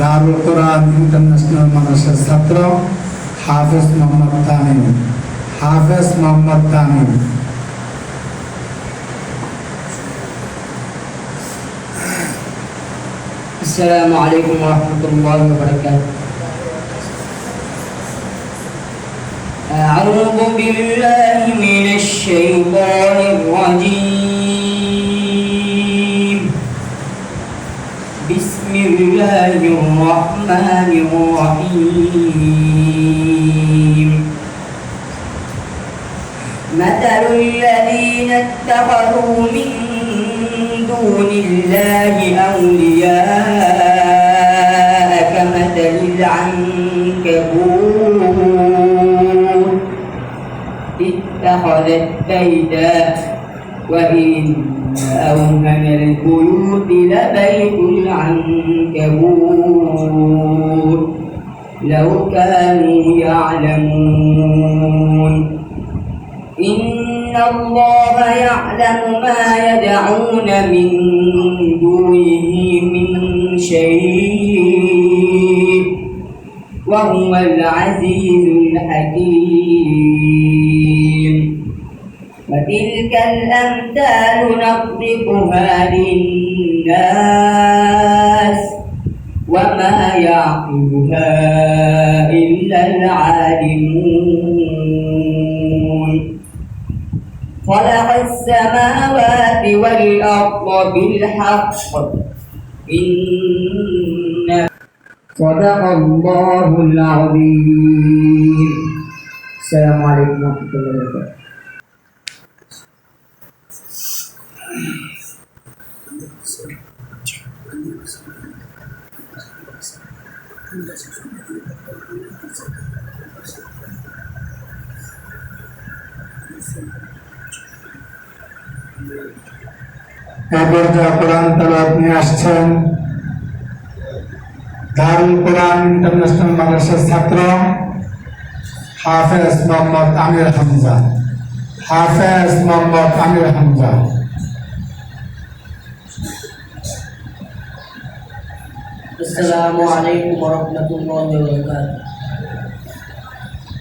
দারুল কোরআন international মাদ্রাসার ছাত্র হাফেজ মোহাম্মদ তামিম হাফেজ মোহাম্মদ তামিম السلام عليكم ورحمة الله وبركاته أعوذ بالله من الشيطان الرجيم الرحمن الرحيم. مثل الذين اتخذوا من دون الله أولياء كمثل العنكبوت. اتخذت بيتا وإن أوهن البيوت لبيت العنكبوت. لو كانوا يعلمون. إن الله يعلم ما يدعون من دونه من شيء. وهو العزيز الحكيم. وتلك الأمثال نضربها للناس وما يعقلها إلا العالمون. خلق السماوات والأرض بالحق. إن صدق الله العظيم. السلام عليكم ورحمة الله وبركاته. এরপর যা কোরআন তালাত নিয়ে আসছেন দারুল কোরআন ইন্টারন্যাশনাল মাদ্রাসার ছাত্র হাফেজ মোহাম্মদ আমির হামজা হাফেজ মোহাম্মদ আমির হামজা السلام عليكم ورحمة الله وبركاته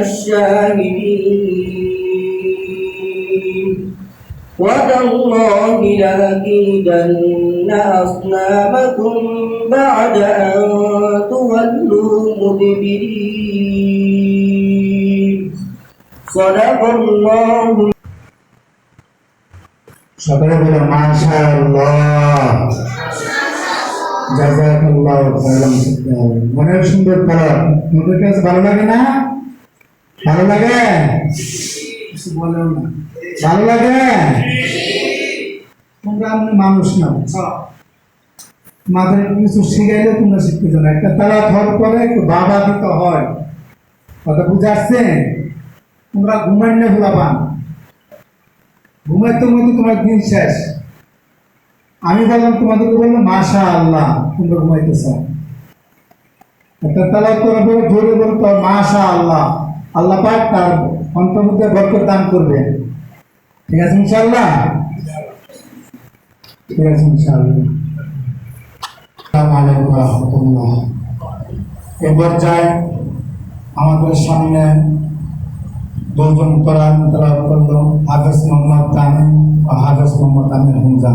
الشاهدين وتالله لأكيدن أصنامكم بعد أن تولوا مدبرين صدق الله সকলে বলে মাশাআল্লাহ জাযাকাল্লাহু খাইরান মনের সুন্দর কালার তোমাদের কাছে ভালো লাগে না ভালো লাগে? কিছু বলেও না। ভালো লাগে? তোমরা আমি মানুষ না মাদের কিছু শিখাইলে তোমরা শিখতে জানো। একটা তালা হওয়ার করে একটু বাবা দিতে হয়। কথা বুঝে আসছে তোমরা ঘুমাই না পান। ঘুমাইতে ঘুমাইতে তোমার দিন শেষ। আমি বললাম তোমাদেরকে বললাম মাশা আল্লাহ তোমরা ঘুমাইতেছ। একটা তালাক করার পরে জোরে বলতো মাশা আল্লাহ আল্লাহ পাক তার অন্তর্মধ্যে বরকত দান করবে ঠিক আছে, ইনশাআল্লাহ? ঠিক আছে আলাইকুম এ পর্যায়ে আমাদের সামনে দুজন কোরআন তেলাওয়াত করল, হাফেজ মোহাম্মদ তামিম ও হাফেজ মোহাম্মদ আমির হামজা।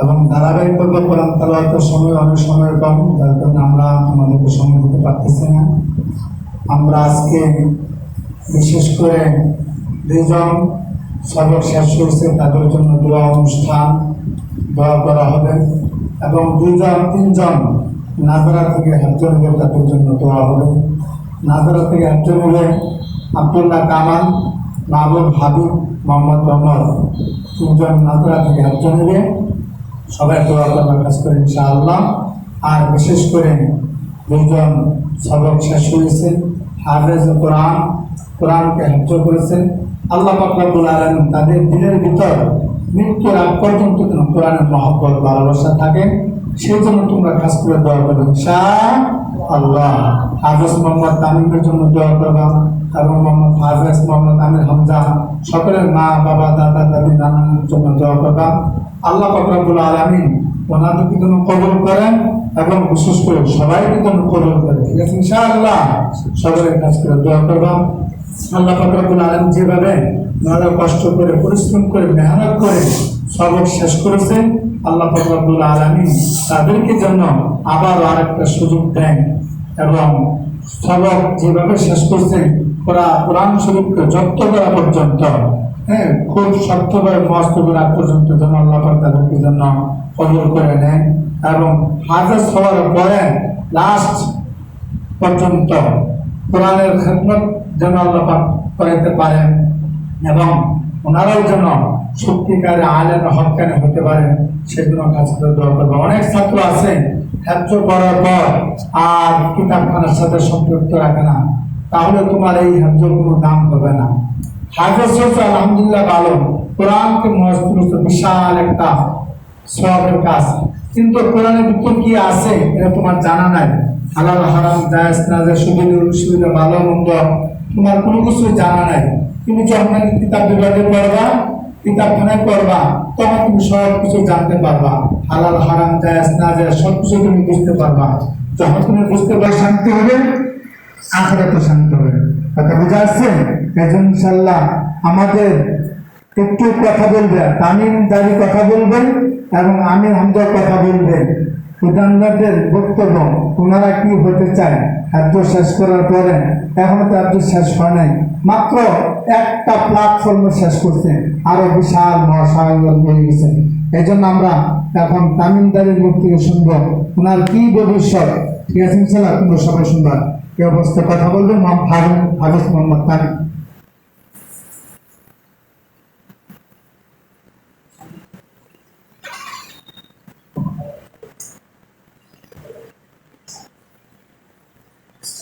এবং ধারাবাহিকভাবে কোরআন তেলাওয়াতের সময় অনেক সময় কম, যার জন্য আমরা আমাদেরকে সময় দিতে পারতেছি না। আমরা আজকে বিশেষ করে দুজন সবক শেষ হয়েছে, তাদের জন্য দোয়া অনুষ্ঠান, দোয়া করা হবে। এবং দুজন তিনজন নাজারা থেকে একজন হলে তাদের জন্য দোয়া হবে। নাজারা থেকে একজন হলে আবদুল্লাহ কামাল, মাহবুব হাবিব, মোহাম্মদ রহমদ তিনজন নাজারা থেকে একজন হলে সবাই দোয়া করবার কাজ করে ইনশাআল্লাহ। আর বিশেষ করে দুজন সবক শেষ হয়েছে হাফেজ কোরআন কোরআনকে হ্যাপ্য করেছেন আল্লাহ পাকরাবুল আলম তাদের দিনের ভিতর মৃত্যুর আগ পর্যন্ত যেন কোরআনের মহব্বত ভালোবাসা থাকে সেই জন্য তোমরা খাস করে দোয়া করবে শাহ আল্লাহ হাফেজ মোহাম্মদ তামিমের জন্য দোয়া করবা এবং মোহাম্মদ হাফেজ মোহাম্মদ আমির হামজা সকলের মা বাবা দাদা দাদি নানানের জন্য দোয়া করবা আল্লাহ পাকরাবুল আলমিন ওনাদেরকে যেন কবল করেন এবং বিশেষ করে সবাইকে যেন কবল করেন। ঠিক আছে, ইনশাআল্লাহ। সকলের কাছ করে দোয়া করবা। আল্লাহ পাকরাবুল আলম যেভাবে ওনারা কষ্ট করে, পরিশ্রম করে, মেহনত করে সবক শেষ করেছেন আল্লাহ পাকরাবুল আলমী তাদেরকে জন্য আবার আরেকটা সুযোগ দেন এবং সবক যেভাবে শেষ করছেন ওরা কোরআন শরীফকে যত্ন করা পর্যন্ত হ্যাঁ খুব শক্তভাবে মস্ত করা পর্যন্ত যেন আল্লাহ তাদেরকে জন্য কবল করে নেন এবং হাজার হওয়ার পরে লাস্ট পর্যন্ত কোরআনের খেদমত যেন আল্লাহ করাইতে পারেন এবং ওনারাও যেন সত্যিকারে আলেন হকানে হতে পারেন সেগুলো কাজ করে দোয়া করবে অনেক ছাত্র আছে হ্যাপ্য করার পর আর কিতাবখানার সাথে সম্পৃক্ত রাখে না, তাহলে তোমার এই হ্যাপ্যর কোনো দাম হবে না। হাফেজ হচ্ছে আলহামদুলিল্লাহ ভালো। কোরআনকে মহস্ত বিশাল একটা সবের কাজ কিন্তু কোরআনের ভিতর কি আছে, এটা তোমার জানা নাই। হালাল, হারাম, জায়েজ না জায়েজ সুবিধা, অসুবিধা, ভালো, মন্দ, তোমার কোনো কিছু জানা নাই। তুমি যখন কিতাব বিভাগে পড়বা? কিতাবখানায় পড়বা? তখন তুমি সব কিছু জানতে পারবা। হালাল, হারাম, জায়েজ না জায়েজ সব কিছু তুমি বুঝতে পারবা। যখন তুমি বুঝতে পারবা, শান্তি হবে আখেরা তো শান্তি হবে। কথা বুঝা আসছে এজন্য ইনশাল্লাহ আমাদের একটু কথা বলবে, তামিম দাবি কথা বলবেন এবং আমির হামদা কথা বলবেন। প্রধানদের বক্তব্য, ওনারা কি হতে চায়? খাদ্য শেষ করার পরে, এখনও তো খাদ্য শেষ হয় নাই। মাত্র একটা প্ল্যাটফর্ম শেষ করছে। আরও বিশাল মহাসাগর হয়ে গেছে। এই জন্য আমরা এখন তামিমদারির মুখ থেকে শুনব। ওনার কি ভবিষ্যৎ? ঠিক আছে সবাই শুনবা। এই অবস্থায় কথা বলবেন, মোহাম্মদ হাফিজ মোহাম্মদ তামিম।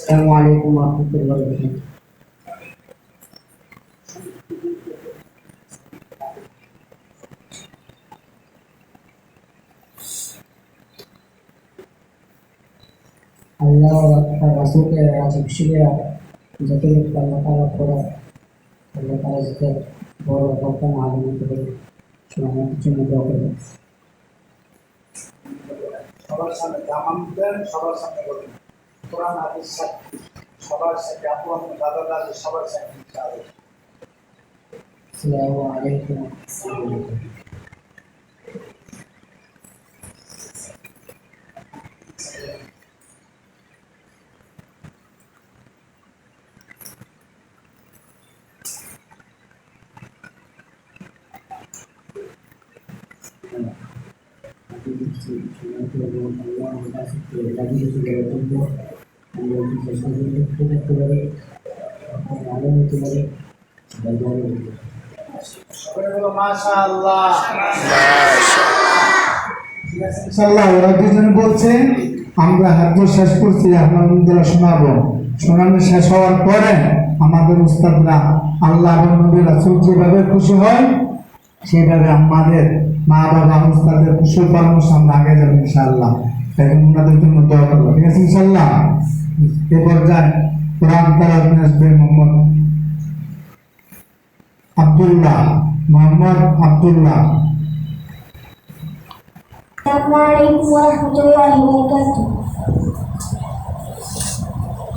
असलकम वरहमल वर्क अल्लाह और रसूल के आज शुक्रिया। जैसे अल्लाह ताला थोड़ा अल्लाह ताला जैसे बोल बोलता ना आगे के लिए चुनाव चुनाव दो कर সবার সামনে জামানদের সবার সামনে বলবেন কোরআন হাদিস সবার সাথে আপু আপনি দাদা দাদু সবার সাথে আসসালামু আলাইকুম Gracias. বলছে আমরা হাত শেষ করছি আলহামদুলিল্লাহ শোনাবো। শোনানো শেষ হওয়ার পরে আমাদের উস্তাদরা আল্লাহ নবী রাসুল যেভাবে খুশি হয়, সেভাবে আমাদের মা বাবা উস্তাদের কুশল পরামর্শ আমরা আগে যাব ইনশাল্লাহ তাই ওনাদের জন্য দোয়া করব। ঠিক আছে ইনশাল্লাহ bekerja perang terhadap SB Muhammad Abdullah Muhammad Abdullah. Assalamualaikum warahmatullahi wabarakatuh.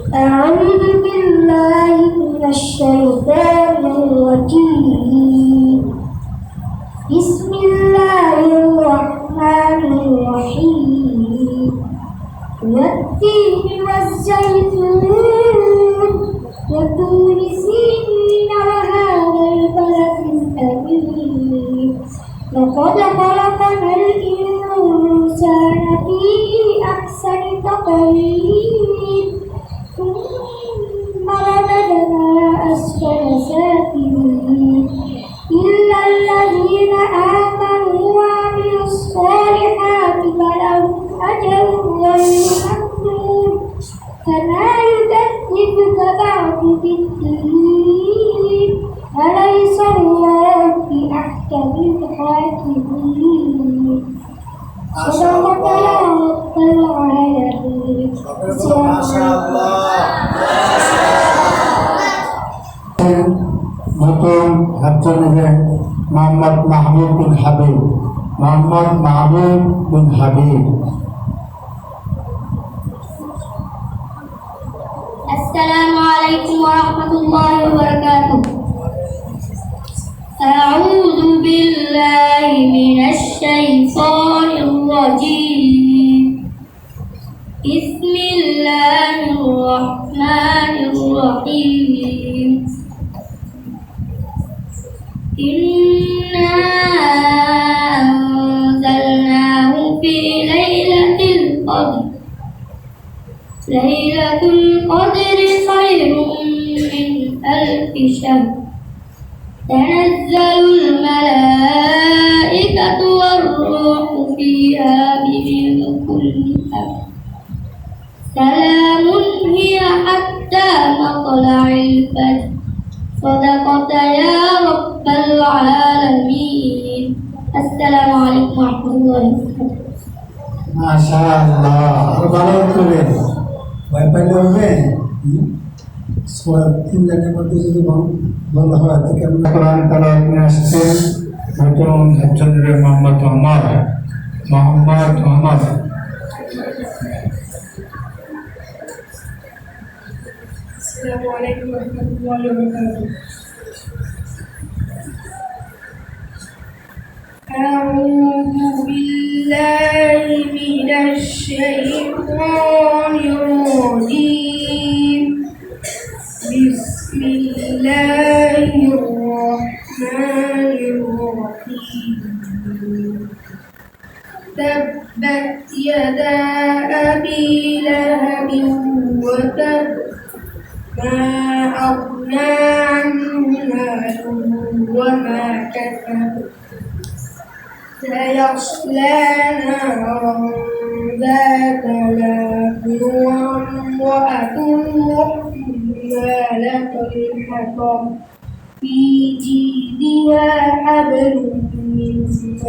A'udzu billahi minasy syaithanir rajim Bismillahirrahmanirrahim. Wa الرجيم بسم الله الرحمن الرحيم والتين والزيتون وطور سينين وهذا البلد الأمين لقد Ah, بسم الله الرحمن الرحيم. إنا أنزلناه في ليلة القدر. ليلة القدر خير من ألف شهر. تنزل الملائكة والروح فيها بإذن كل أمر سلام هي حتى مطلع الفجر صدقت يا رب العالمين السلام عليكم ورحمة الله وبركاته মাশাআল্লাহ আরো ভালো করে ভয় পাইলে হবে হুম? সোয়া তিন লাখের মধ্যে যদি বল- বলা হয় তো কেমন কোরআন তারা নিয়ে আসছেন নতুন একজন মোহাম্মদ ওমর মোহাম্মদ ওমর السلام عليكم ورحمة الله وبركاته. أعوذ بالله من الشيطان الرجيم. بسم الله الرحمن الرحيم. تبت يدا أبي لهب وتب ما أغنى عنه ماله وما كسب سيصلى نارا ذات لهب وامرأته حمالة الحطب. في جيدها حبل من مسد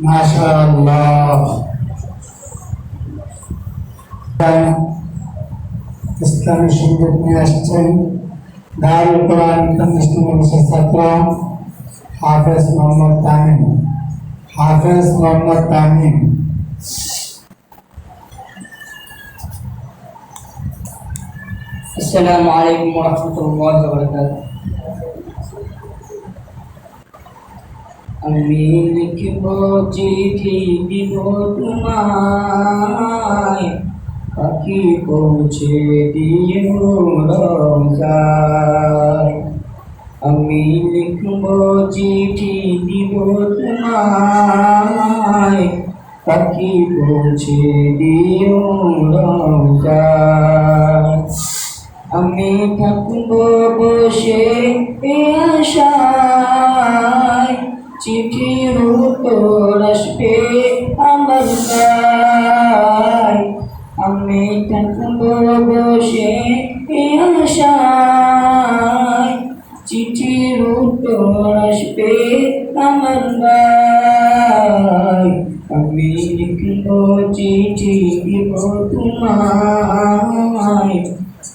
ما شاء الله. ইসলামী সঙ্গীত নিয়ে আসছেন দারুল কোরআন ইন্টারন্যাশনাল ছাত্র হাফেজ মোহাম্মদ তামিম হাফেজ মোহাম্মদ তামিম السلام عليكم ورحمة الله وبركاته আমি লিখব চিঠি দিব তোমায় পাখি পৌঁছে রোজায় আমি লিখব চিঠি দিব তোমায়। পাখি পৌঁছে দিও আমি থাকব বসে এ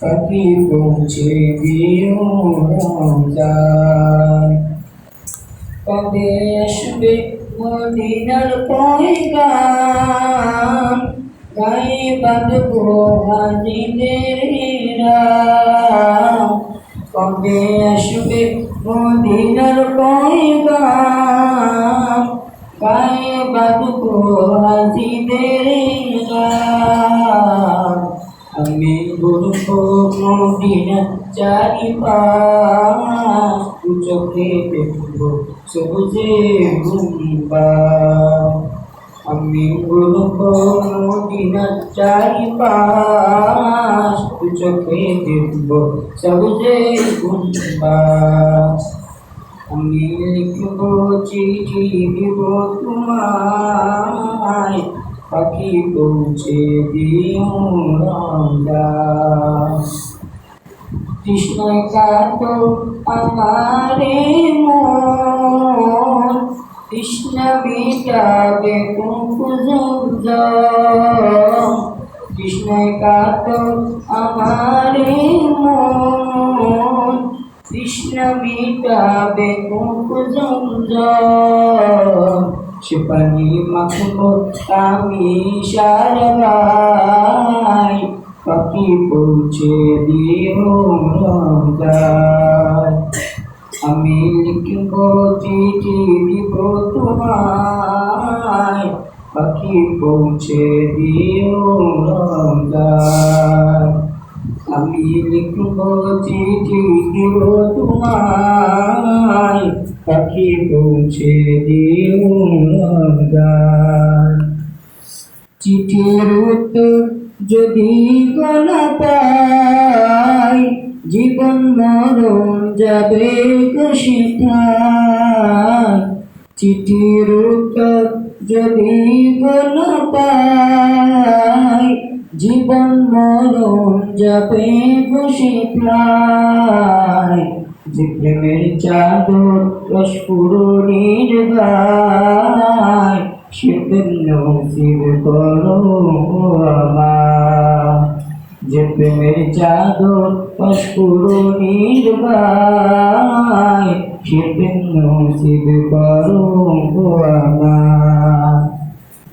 পাখি পৌঁছে দিও কবে আসবে মদিনার পয়গাম, গায়ে বাঁধবো হাজিদের কবে আসবে মদিনার পয়গাম, গায়ে বাঁধবো হাজিদের আমি দেখব সবুজে আমি বলব মদিনার চারিপাশ চোখে সবুজে গুম্বা আমি লিখব চিঠি দিব তোমায় পাখি পৌঁছে রঙ্গা কৃষ্ণয় কাত আমারে মন কৃষ্ণ বিটাবে কুকুজ কৃষ্ণয় কাত আমারে মন কৃষ্ণ মিটাবে কুকুজ সে পানি মাখবো আমি সারাই পাখি পৌঁছে দিও আমি লিখব চিঠি দিব তোমায়, পাখি পৌঁছে দিও আমি লিখব চিঠি দিব তোমায় পাখি পৌঁছে রমজান চিঠির উত্তর যদি গলা পাই, জীবন মরণ যাবে চিঠির উত্তর যদি গলা পাই, জীবন মরণ যাবে কোশিতায় যে প্রেমের চাদর রসপুরীর গায় করো আমার। যে প্রেমের চাদর রসপুরীর গায় করো আমার।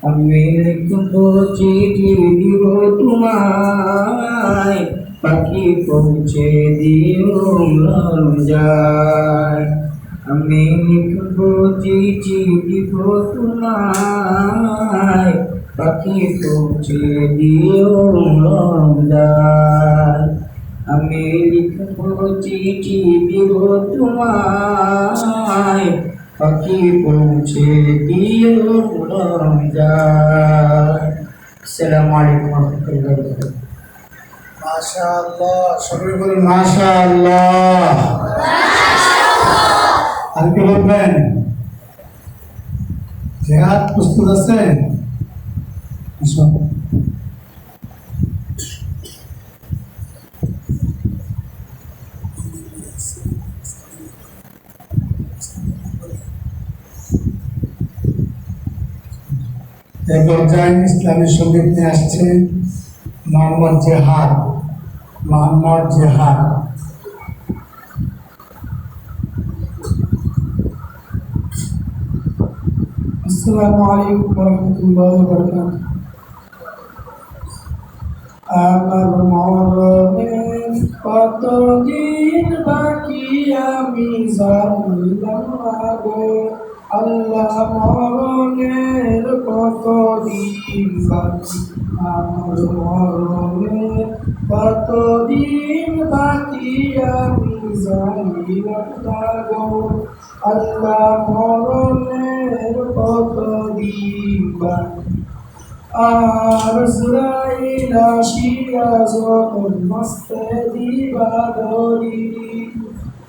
আমি লিখব চিঠি দিব তোমায় পাখি পৌঁছে দিও রমজান আমি লিখব দিব তোমায়। পাখি পৌঁছে দিও রমজান আমি লিখব দিব তোমায়। পাখি পৌঁছে দিও রমজান আসসালামু আলাইকুম রহমতুল্লাহ। মাশা আল্লাহ সবাই বলুন মাশা আল্লাহ আর কি বলবেন? জেহাদ প্রস্তুত আছে? আসো। পর্যায়ে ইসলামী সংগীত নিয়ে আসছে মোহাম্মদ জেহাদ মোহাম্মদ জেহাদ আসসালামু আলাইকুম রহমতুল্লাহ বরকাত আমার মরণের কত দিন বাকি আমি জানিলাম না গো আল্লাহ মরণের কত আমার মরণের কত দিন বাকি আমি জানিলাম না গো। আল্লাহ মরণের কত দিন বাকি? আর ইসরাইল আসিয়া যখন মস্তে দিবাদরি আজরাইল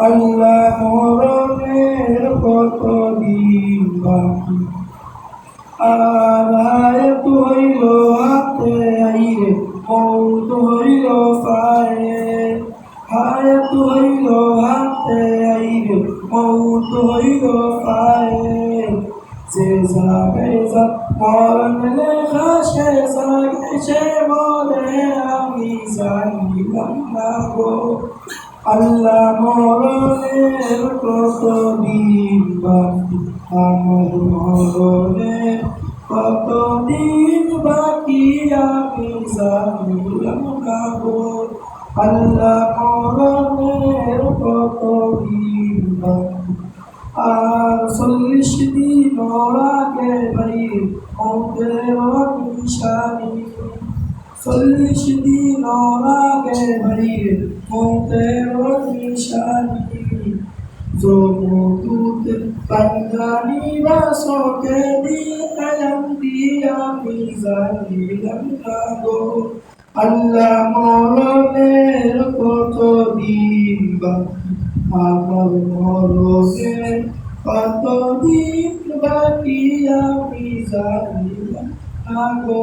আল্লাহ মরণের কত দিন বাকি? আর হাতে আইরে মৌত হইল পায়ে। আয়াত হইল হাতে আইরে মৌত হইল পায়ে। যে যাবে যা, মরণ লেখা সে সে আমি জানিলাম গো। আল্লাহ মরণের কত বাকি? আমার মরণের কত দিন বাকি? আমি জানিলাম না গো আল্লাহ মরণের কত দিন বাকি? আর চল্লিশ দিন আগে ভাই মৌতের নিশানি চল্লিশ দিন আগে ভাই আল্লাহ মরণের কত দিন বাকি আমার মরণের কত দিন বাকি আমি জানিলাম না গো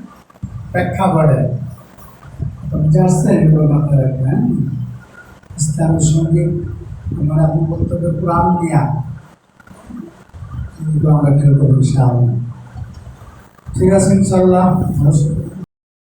প্রেক্ষাপটে পারছেন এগুলো মাথায় রাখবেন ইসলামী সঙ্গে আমরা এখন হবে কোরআন নিয়া এগুলো আমরা খেলব ইনশাআল্লাহ। ঠিক আছে ইনশাআল্লাহ